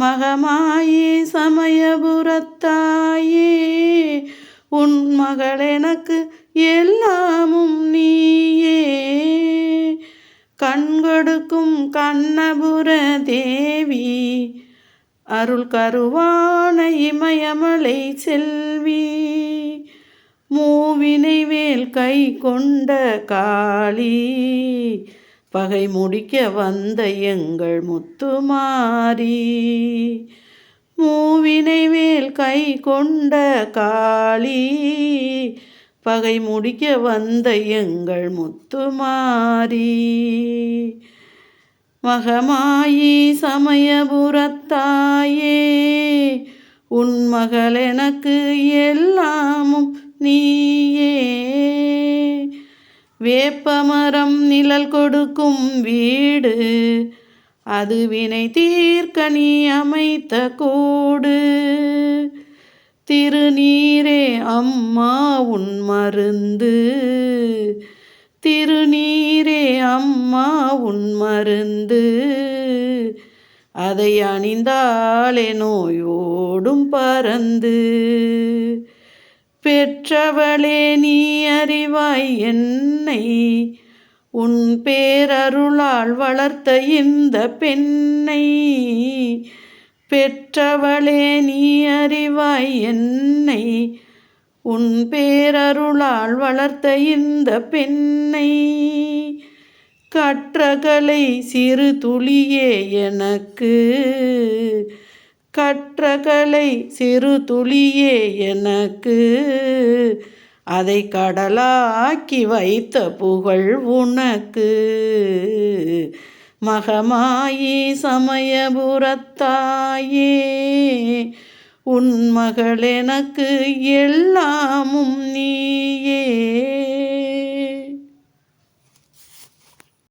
மகமாயே சமயபுரத்தாயே உன் மகள் எனக்கு எல்லாமும் நீயே. கண்கொடுக்கும் கண்ணபுர தேவி அருள் கருவான இமயமலை செல்வி. மூவினை வேல் கை கொண்ட காளி பகை முடிக்க வந்த எங்கள் முத்துமாரி மூவினை மேல் கை கொண்ட காளி பகை முடிக்க வந்த எங்கள் முத்துமாரி. மகமாயி சமயபுரத்தாயே உன் மகள் எனக்கு எல்லாமும் நீயே. வேப்பமரம் நிழல் கொடுக்கும் வீடு அது வினை தீர்க்கணி அமைத்த கூடு. திருநீரே அம்மா உன் மருந்து. திருநீரே அம்மா உன் மருந்து. அதை அணிந்தாலே நோயோடும் பறந்து. பெற்றவளே நீ அறிவாய் என்னை. உன் பேரருளால் வளர்த்த இந்த பெண்ணை. பெற்றவளே நீ அறிவாய் என்னை. உன் பேரருளால் வளர்த்த இந்த பெண்ணை. கற்றகலை சிறு துளியே எனக்கு. கற்றகலை சிறு துளியே எனக்கு. அதை கடலாக்கி வைத்த புகழ் உனக்கு. மகமாயி சமயபுரத்தாயே உன் மகள் எனக்கு எல்லாமும் நீயே.